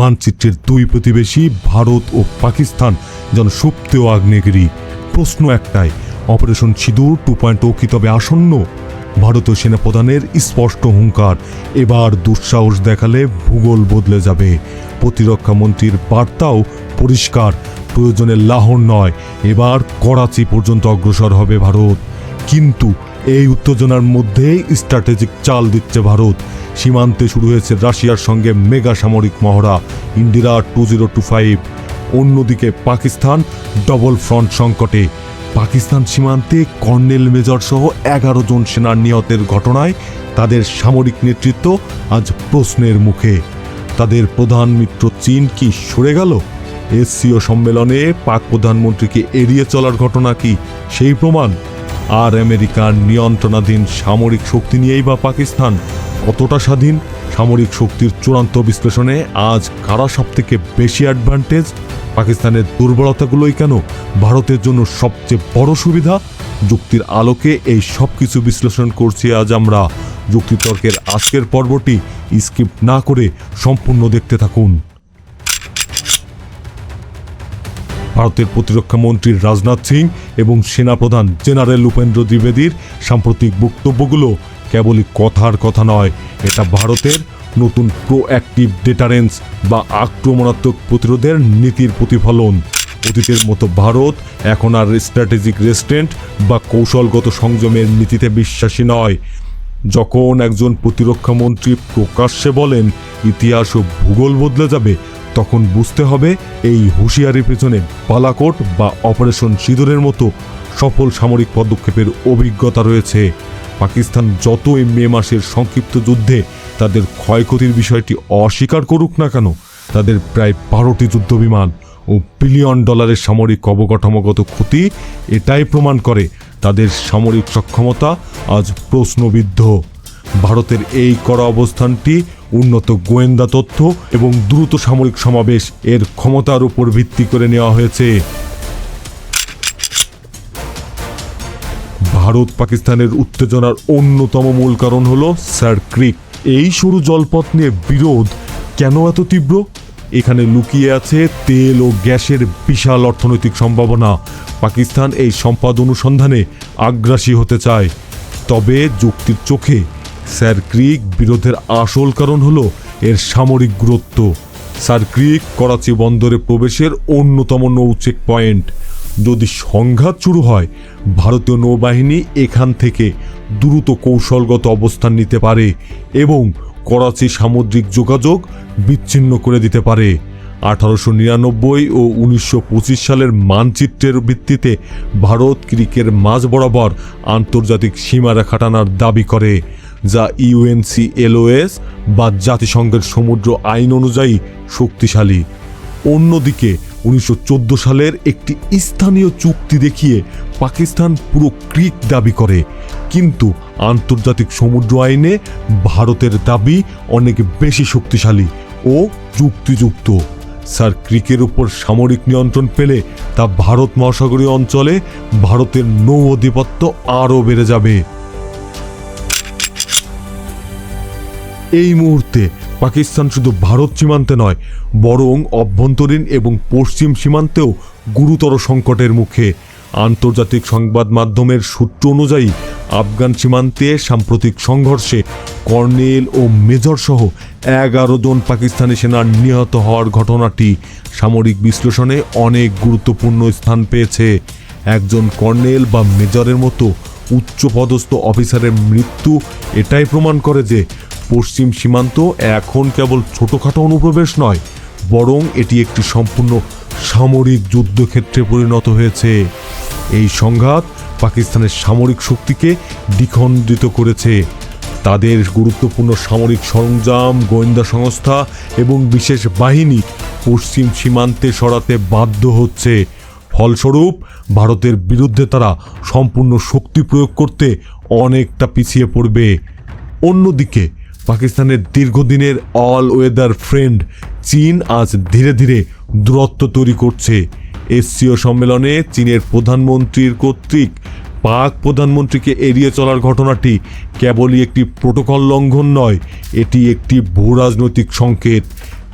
মানচিত্রের দুই প্রতিবেশী ভারত ও পাকিস্তান যেন সুপ্ত আগ্নেয়গিরি। প্রশ্ন একটাই, অপারেশন সিঁদুর টু পয়েন্ট ও কি তবে আসন্ন? ভারতীয় সেনাপ্রধানের স্পষ্ট হুঙ্কার, এবার দুঃসাহস দেখালে ভূগোল বদলে যাবে। প্রতিরক্ষা মন্ত্রীর বার্তাও পরিষ্কার, প্রয়োজনে লাহোর নয়, এবার করাচি পর্যন্ত অগ্রসর হবে ভারত। কিন্তু এই উত্তেজনার মধ্যেই স্ট্র্যাটেজিক চাল দিচ্ছে ভারত। সীমান্তে শুরু হয়েছে রাশিয়ার সঙ্গে মেগা সামরিক মহড়া, Indira two zero two five. অন্যদিকে পাকিস্তান ডবল ফ্রন্ট সংকটে। পাকিস্তান সীমান্তে কর্নেল মেজর সহ এগারো জন সেনার নিহতের ঘটনায় তাদের সামরিক নেতৃত্ব আজ প্রশ্নের মুখে। তাদের প্রধান মিত্র চীন কি সরে গেল? এসসিও সম্মেলনে পাক প্রধানমন্ত্রীকে এড়িয়ে চলার ঘটনা কি সেই প্রমাণ আর আমেরিকার নিয়ন্ত্রণাধীন সামরিক শক্তি নিয়েই বা পাকিস্তান কতটা স্বাধীন? সামরিক শক্তির চূড়ান্ত বিশ্লেষণে আজ কারা সব থেকে বেশি অ্যাডভান্টেজ পাকিস্তানের দুর্বলতাগুলোই কেন ভারতের জন্য সবচেয়ে বড় সুবিধা? যুক্তির আলোকে এই সব কিছু বিশ্লেষণ করছি আজ আমরা। যুক্তিতর্কের আজকের পর্বটি স্কিপ না করে সম্পূর্ণ দেখতে থাকুন। ভারতের প্রতিরক্ষা মন্ত্রী রাজনাথ সিং এবং সেনাপ্রধান জেনারেল উপেন্দ্র দ্বিবেদীর সাম্প্রতিক বক্তব্যগুলো কেবলই কথার কথা নয়, এটা ভারতের নতুন প্রোঅ্যাক্টিভ ডেটারেন্স বা আক্রমণাত্মক প্রতিরোধের নীতির প্রতিফলন। অতীতের মতো ভারত এখন আর স্ট্র্যাটেজিক রেস্টেন্ট বা কৌশলগত সংযমের নীতিতে বিশ্বাসী নয়। যখন একজন প্রতিরক্ষা মন্ত্রী প্রকাশ্যে বলেন, ইতিহাস ও ভূগোল বদলে যাবে তখন বুঝতে হবে এই হুঁশিয়ারির পেছনে বালাকোট বা অপারেশন সিঁদুরের মতো সফল সামরিক পদক্ষেপের অভিজ্ঞতা রয়েছে। পাকিস্তান যতই মে মাসের সংক্ষিপ্ত যুদ্ধে তাদের ক্ষয়ক্ষতির বিষয়টি অস্বীকার করুক না কেন, তাদের প্রায় বারোটি যুদ্ধবিমান ও বিলিয়ন ডলারের সামরিক অবকাঠামোগত ক্ষতি এটাই প্রমাণ করে তাদের সামরিক সক্ষমতা আজ প্রশ্নবিদ্ধ। ভারতের এই কড়া অবস্থানটি উন্নত গোয়েন্দা তথ্য এবং দ্রুত সামরিক সমাবেশ এর ক্ষমতার উপর ভিত্তি করে নেওয়া হয়েছে। ভারত পাকিস্তানের উত্তেজনার অন্যতম মূল কারণ হল স্যার ক্রিক। এই সরু জলপথ নিয়ে বিরোধ কেন এত তীব্র? এখানে লুকিয়ে আছে তেল ও গ্যাসের বিশাল অর্থনৈতিক সম্ভাবনা। পাকিস্তান এই সম্পদ অনুসন্ধানে আগ্রাসী হতে চায়। তবে যুক্তির চোখে স্যার ক্রিক বিরোধের আসল কারণ হলো এর সামরিক গুরুত্ব। স্যার ক্রিক করাচি বন্দরে প্রবেশের অন্যতম নৌ চেক পয়েন্ট যদি সংঘাত শুরু হয়, ভারতীয় নৌবাহিনী এখান থেকে দ্রুত কৌশলগত অবস্থান নিতে পারে এবং করাচি সামুদ্রিক যোগাযোগ বিচ্ছিন্ন করে দিতে পারে। আঠারোশো নিরানব্বই ও উনিশশো পঁচিশ সালের মানচিত্রের ভিত্তিতে ভারত ক্রিকের মাঝ বরাবর আন্তর্জাতিক সীমারেখা টানার দাবি করে। যা ইউএনসি এলওএস বা জাতিসংঘের সমুদ্র আইন অনুযায়ী শক্তিশালী। অন্যদিকে, উনিশশো চোদ্দ সালের একটি স্থানীয় চুক্তি দেখিয়ে পাকিস্তান পুরো ক্রিক দাবি করে। কিন্তু আন্তর্জাতিক সমুদ্র আইনে ভারতের দাবি অনেক বেশি শক্তিশালী ও যুক্তিযুক্ত। স্যার, ক্রিকের উপর সামরিক নিয়ন্ত্রণ পেলে তা ভারত মহাসাগরীয় অঞ্চলে ভারতের নৌ আধিপত্য আরও বেড়ে যাবে। এই মুহূর্তে পাকিস্তান শুধু ভারত সীমান্তে নয়, বরং অভ্যন্তরীণ এবং পশ্চিম সীমান্তেও গুরুতর সংকটের মুখে। আন্তর্জাতিক সংবাদ মাধ্যমের সূত্র অনুযায়ী, আফগান সীমান্তে সাম্প্রতিক সংঘর্ষে কর্নেল ও মেজর সহ এগারো জন পাকিস্তানি সেনার নিহত হওয়ার ঘটনাটি সামরিক বিশ্লেষণে অনেক গুরুত্বপূর্ণ স্থান পেয়েছে। একজন কর্নেল বা মেজরের মতো উচ্চপদস্থ অফিসারের মৃত্যু এটাই প্রমাণ করে যে পশ্চিম সীমান্ত এখন কেবল ছোটোখাটো অনুপ্রবেশ নয়, বরং এটি একটি সম্পূর্ণ সামরিক যুদ্ধক্ষেত্রে পরিণত হয়েছে। এই সংঘাত পাকিস্তানের সামরিক শক্তিকে দ্বিখণ্ডিত করেছে। তাদের গুরুত্বপূর্ণ সামরিক সরঞ্জাম, গোয়েন্দা সংস্থা এবং বিশেষ বাহিনী পশ্চিম সীমান্তে সরাতে বাধ্য হচ্ছে। ফলস্বরূপ, ভারতের বিরুদ্ধে তারা সম্পূর্ণ শক্তি প্রয়োগ করতে অনেকটা পিছিয়ে পড়বে। অন্যদিকে পাকিস্তানের দীর্ঘদিনের অল ওয়েদার ফ্রেন্ড চীন আজ ধীরে ধীরে দূরত্ব তৈরি করছে। এসসিও সম্মেলনে চীনের প্রধানমন্ত্রীর কর্তৃক, পাক প্রধানমন্ত্রীকে এড়িয়ে চলার ঘটনাটি কেবলই একটি প্রোটোকল লঙ্ঘন নয়, এটি একটি ভূরাজনৈতিক সংকেত।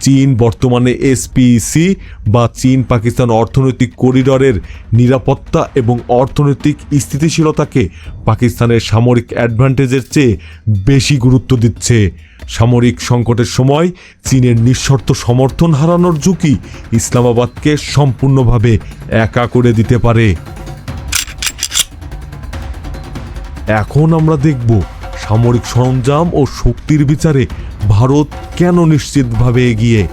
চীন, বর্তমানে এসপিসি বা চীন পাকিস্তান অর্থনৈতিক করিডরের নিরাপত্তা এবং অর্থনৈতিক স্থিতিশীলতাকে পাকিস্তানের সামরিক অ্যাডভান্টেজের চেয়ে বেশি গুরুত্ব দিচ্ছে। সামরিক সংকটের সময় চীনের নিঃশর্ত সমর্থন হারানোর ঝুঁকি ইসলামাবাদকে সম্পূর্ণভাবে একা করে দিতে পারে। এখন আমরা দেখব সামরিক সরঞ্জাম ও শক্তির বিচারে ভারত কেন নিশ্চিতভাবে এগিয়ে?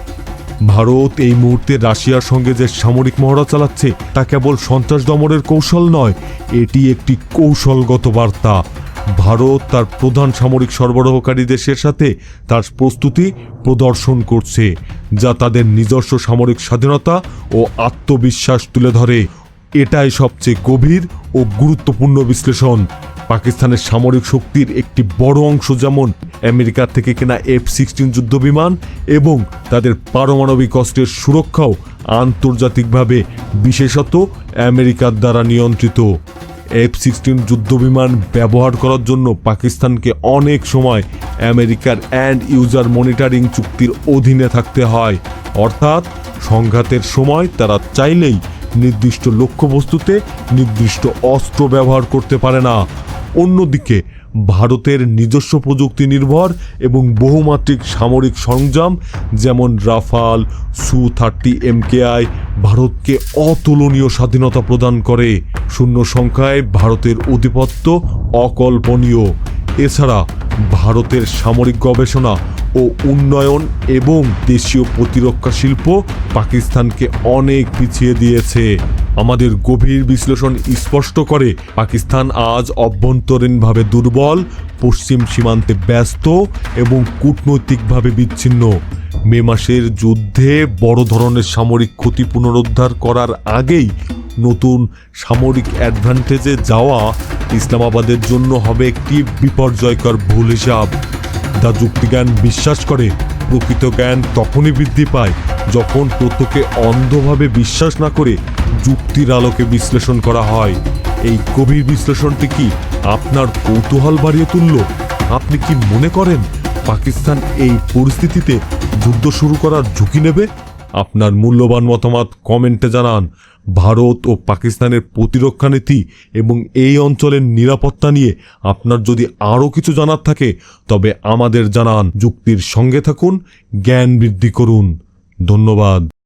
ভারত এই মুহূর্তে রাশিয়ার সঙ্গে যে সামরিক মহড়া চালাচ্ছে, তা কেবল সন্ত্রাস দমনের কৌশল নয়, এটি একটি কৌশলগত বার্তা। ভারত তার প্রধান সামরিক সরবরাহকারী দেশের সাথে তার প্রস্তুতি প্রদর্শন করছে, যা তাদের নিজস্ব সামরিক স্বাধীনতা ও আত্মবিশ্বাস তুলে ধরে। এটাই সবচেয়ে গভীর ও গুরুত্বপূর্ণ বিশ্লেষণ। পাকিস্তানের সামরিক শক্তির একটি বড় অংশ যেমন আমেরিকার থেকে কেনা এফ সিক্সটিন যুদ্ধবিমান এবং তাদের পারমাণবিক অস্ত্রের সুরক্ষাও আন্তর্জাতিকভাবে বিশেষত আমেরিকার দ্বারা নিয়ন্ত্রিত। এফ সিক্সটিন যুদ্ধবিমান ব্যবহার করার জন্য পাকিস্তানকে অনেক সময় আমেরিকার অ্যান্ড ইউজার মনিটরিং চুক্তির অধীনে থাকতে হয়। অর্থাৎ সংঘাতের সময় তারা চাইলেই নির্দিষ্ট লক্ষ্যবস্তুতে নির্দিষ্ট অস্ত্র ব্যবহার করতে পারে না। অন্যদিকে, ভারতের নিজস্ব প্রযুক্তি নির্ভর এবং বহুমাত্রিক সামরিক সরঞ্জাম যেমন রাফাল, সু থার্টি এমকেআই ভারতকে অতুলনীয় স্বাধীনতা প্রদান করে। শূন্য সংখ্যায় ভারতের আধিপত্য অকল্পনীয়। এছাড়া, ভারতের সামরিক গবেষণা ও উন্নয়ন এবং দেশীয় প্রতিরক্ষা শিল্প পাকিস্তানকে অনেক পিছিয়ে দিয়েছে। আমাদের গভীর বিশ্লেষণ স্পষ্ট করে, পাকিস্তান আজ অভ্যন্তরীণভাবে দুর্বল, পশ্চিম সীমান্তে ব্যস্ত এবং কূটনৈতিকভাবে বিচ্ছিন্ন। মে মাসের যুদ্ধে বড় ধরনের সামরিক ক্ষতি পুনরুদ্ধার করার আগেই নতুন সামরিক অ্যাডভান্টেজে যাওয়া ইসলামাবাদের জন্য হবে একটি বিপর্যয়কর ভুল হিসাব। দা যুক্তিজ্ঞান বিশ্বাস করে, প্রকৃত জ্ঞান তখনই বৃদ্ধি পায় যখন তথ্যকে অন্ধভাবে বিশ্বাস না করে যুক্তির আলোকে বিশ্লেষণ করা হয়। এই গভীর বিশ্লেষণটি কি আপনার কৌতূহল বাড়িয়ে তুলল? আপনি কি মনে করেন পাকিস্তান এই পরিস্থিতিতে যুদ্ধ শুরু করার ঝুঁকি নেবে? আপনার মূল্যবান মতামত কমেন্টে জানান। ভারত ও পাকিস্তানের প্রতিরক্ষা নীতি এবং এই অঞ্চলের নিরাপত্তা নিয়ে আপনার যদি আরও কিছু জানার থাকে, তবে আমাদের জানান, যুক্তির সঙ্গে থাকুন, জ্ঞান বৃদ্ধি করুন। ধন্যবাদ।